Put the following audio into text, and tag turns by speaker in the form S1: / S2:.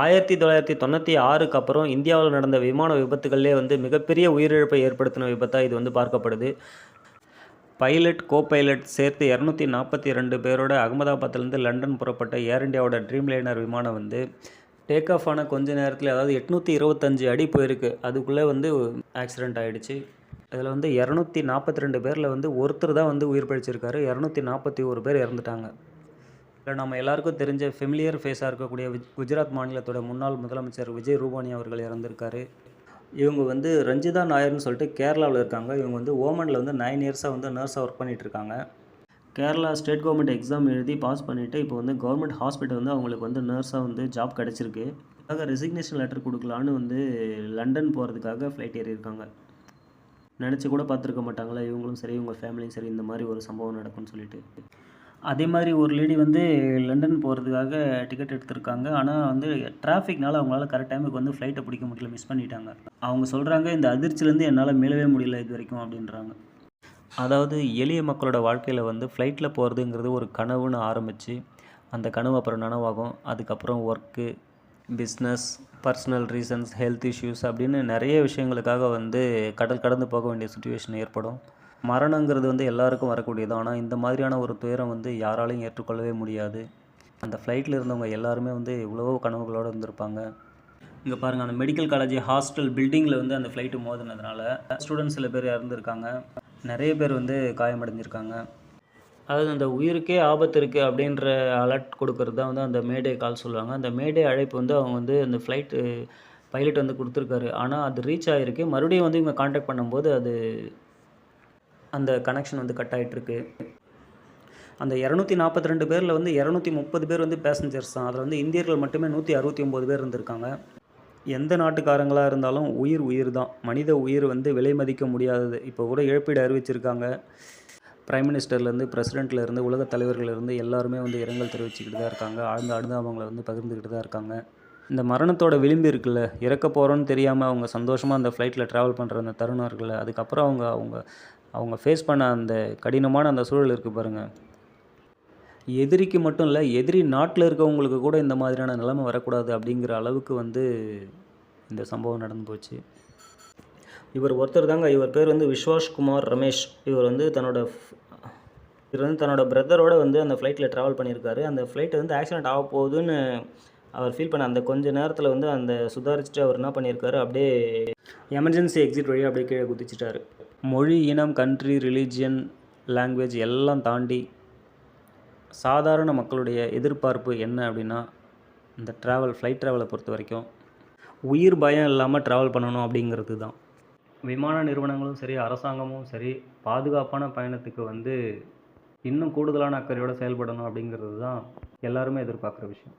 S1: ஆயிரத்தி தொள்ளாயிரத்தி தொண்ணூற்றி ஆறுக்கு அப்புறம் இந்தியாவில் நடந்த விமான விபத்துகளிலே வந்து மிகப்பெரிய உயிரிழப்பை ஏற்படுத்தின விபத்தாக இது வந்து பார்க்கப்படுது. பைலட் கோ பைலட் சேர்த்து இரநூத்தி நாற்பத்தி ரெண்டு பேரோட அகமதாபாத்லேருந்து லண்டன் புறப்பட்ட ஏர் இண்டியாவோட ட்ரீம் லைனர் விமானம் வந்து டேக் ஆஃப் ஆன கொஞ்ச நேரத்தில் அதாவது எட்நூற்றி இருபத்தஞ்சு அடி போயிருக்கு. அதுக்குள்ளே வந்து ஆக்சிடெண்ட் ஆகிடுச்சு அதில் வந்து இரநூத்தி நாற்பத்தி ரெண்டு பேரில் வந்து ஒருத்தர் தான் வந்து உயிர் பழிச்சிருக்காரு. இரநூத்தி நாற்பத்தி ஒரு பேர் இறந்துட்டாங்க. இல்லை நம்ம எல்லாருக்கும் தெரிஞ்ச ஃபெமிலியர் ஃபேஸாக இருக்கக்கூடிய குஜராத் மாநிலத்தோட முன்னாள் முதலமைச்சர் விஜய் ரூபானி அவர்கள் இறந்திருக்காரு. இவங்க வந்து ரஞ்சிதா நாயர்னு சொல்லிட்டு கேரளாவில் இருக்காங்க. இவங்க வந்து ஓமனில் வந்து நைன் இயர்ஸாக வந்து நர்ஸாக ஒர்க் பண்ணிகிட்டு இருக்காங்க. கேரளா ஸ்டேட் கவர்மெண்ட் எக்ஸாம் எழுதி பாஸ் பண்ணிவிட்டு இப்போ வந்து கவர்மெண்ட் ஹாஸ்பிட்டல் வந்து அவங்களுக்கு வந்து நர்ஸாக வந்து ஜாப் கிடச்சிருக்கு. அதுக்காக ரெசிக்னேஷன் லெட்டர் கொடுக்கலான்னு வந்து லண்டன் போகிறதுக்காக ஃப்ளைட் ஏறியிருக்காங்க. நினச்சி கூட பார்த்துருக்க மாட்டாங்களா? இவங்களும் சரி இவங்க ஃபேமிலியும் சரி இந்த மாதிரி ஒரு சம்பவம் நடக்கும்னு சொல்லிட்டு. அதே மாதிரி ஒரு லேடி வந்து லண்டன் போகிறதுக்காக டிக்கெட் எடுத்திருக்காங்க. ஆனால் வந்து டிராஃபிக்னால அவங்களால கரெக்ட் டைமுக்கு வந்து ஃப்ளைட்டை பிடிக்க முடியல மிஸ் பண்ணிட்டாங்க. அவங்க சொல்கிறாங்க இந்த அதிர்ச்சிலேருந்து என்னால் மீளவே முடியல இது வரைக்கும் அப்படின்றாங்க. அதாவது எளிய மக்களோட வாழ்க்கையில் வந்து ஃப்ளைட்டில் போகிறதுங்கிறது ஒரு கனவுன்னு ஆரம்பித்து அந்த கனவு அப்புறம் நனவாகும். அதுக்கப்புறம் work business personal reasons health issues அப்படின்னு நிறைய விஷயங்களுக்காக வந்து கடல் கடந்து போக வேண்டிய சுச்சுவேஷன் ஏற்படும். மரணங்கிறது வந்து எல்லாருக்கும் வரக்கூடியது. ஆனால் இந்த மாதிரியான ஒரு துயரம் வந்து யாராலையும் ஏற்றுக்கொள்ளவே முடியாது. அந்த ஃப்ளைட்டில் இருந்தவங்க எல்லாருமே வந்து இவ்வளவோ கனவுகளோடு இருந்திருப்பாங்க. இங்கே பாருங்கள் அந்த மெடிக்கல் காலேஜ் ஹாஸ்டல் பில்டிங்கில் வந்து அந்த ஃப்ளைட்டு மோதினதுனால ஸ்டூடெண்ட்ஸ் சில பேர் இறந்துருக்காங்க. நிறைய பேர் வந்து காயமடைஞ்சிருக்காங்க. அதாவது அந்த உயிருக்கே ஆபத்து இருக்குது அப்படின்ற அலர்ட் கொடுக்கறது தான் வந்து அந்த மேடே கால் சொல்லுவாங்க. அந்த மேடே அழைப்பு வந்து அவங்க வந்து அந்த ஃப்ளைட்டு பைலட் வந்து கொடுத்துருக்காரு. ஆனால் அது ரீச் ஆகிருக்கு மறுபடியும் வந்து இவங்க காண்டாக்ட் பண்ணும்போது அது அந்த கனெக்ஷன் வந்து கட் ஆகிட்டுருக்கு அந்த இரநூத்தி நாற்பத்தி ரெண்டு பேரில் வந்து இரநூத்தி முப்பது பேர் வந்து பேசஞ்சர்ஸ் தான். அதில் வந்து இந்தியர்கள் மட்டுமே நூற்றி அறுபத்தி ஒம்பது பேர் இருந்திருக்காங்க. எந்த நாட்டுக்காரங்களாக இருந்தாலும் உயிர் உயிர் தான். மனித உயிர் வந்து விலை மதிக்க முடியாதது. இப்போ கூட இழப்பீடு அறிவிச்சிருக்காங்க. பிரைம் மினிஸ்டர்லேருந்து பிரசிடெண்ட்லேருந்து உலகத் தலைவர்கள்லேருந்து எல்லாருமே வந்து இரங்கல் தெரிவிச்சுக்கிட்டு தான் இருக்காங்க. ஆழ்ந்த அனுதாபங்களை வந்து பகிர்ந்துக்கிட்டு தான் இருக்காங்க. இந்த மரணத்தோட விளிம்பு இருக்குல்ல இறக்க போகிறோன்னு தெரியாமல் அவங்க சந்தோஷமாக அந்த ஃப்ளைட்டில் ட்ராவல் பண்ணுற அந்த தருணம் இருக்குல்ல அதுக்கப்புறம் அவங்க அவங்க அவங்க ஃபேஸ் பண்ண அந்த கடினமான அந்த சூழல் இருக்குது பாருங்கள் எதிரிக்கு மட்டும் இல்லை எதிரி நாட்டில் இருக்கவங்களுக்கு கூட இந்த மாதிரியான நிலைமை வரக்கூடாது அப்படிங்கிற அளவுக்கு வந்து இந்த சம்பவம் நடந்து போச்சு. இவர் ஒருத்தர் தாங்க இவர் பேர் வந்து விஸ்வாஸ் குமார் ரமேஷ். இவர் வந்து தன்னோட இவர் வந்து தன்னோட பிரதரோட வந்து அந்த ஃப்ளைட்டில் ட்ராவல் பண்ணியிருக்காரு. அந்த ஃப்ளைட்டு வந்து ஆக்சிடென்ட் ஆக போகுதுன்னு அவர் ஃபீல் பண்ண அந்த கொஞ்ச நேரத்தில் வந்து அந்த சுதாரிச்சுட்டு அவர் என்ன பண்ணியிருக்காரு அப்படியே எமர்ஜென்சி எக்ஸிட் வழியாக அப்படியே கீழே குதிச்சிட்டாரு. மொழி இனம் கண்ட்ரி ரிலீஜியன் லாங்குவேஜ் எல்லாம் தாண்டி சாதாரண மக்களுடைய எதிர்பார்ப்பு என்ன அப்படின்னா இந்த ட்ராவல் ஃப்ளைட் ட்ராவலை பொறுத்த வரைக்கும் உயிர் பயம் இல்லாமல் ட்ராவல் பண்ணணும் அப்படிங்கிறது தான். விமான நிறுவனங்களும் சரி அரசாங்கமும் சரி பாதுகாப்பான பயணத்துக்கு வந்து இன்னும் கூடுதலான அக்கறையோடு செயல்படணும் அப்படிங்கிறது தான் எல்லாருமே எதிர்பார்க்குற விஷயம்.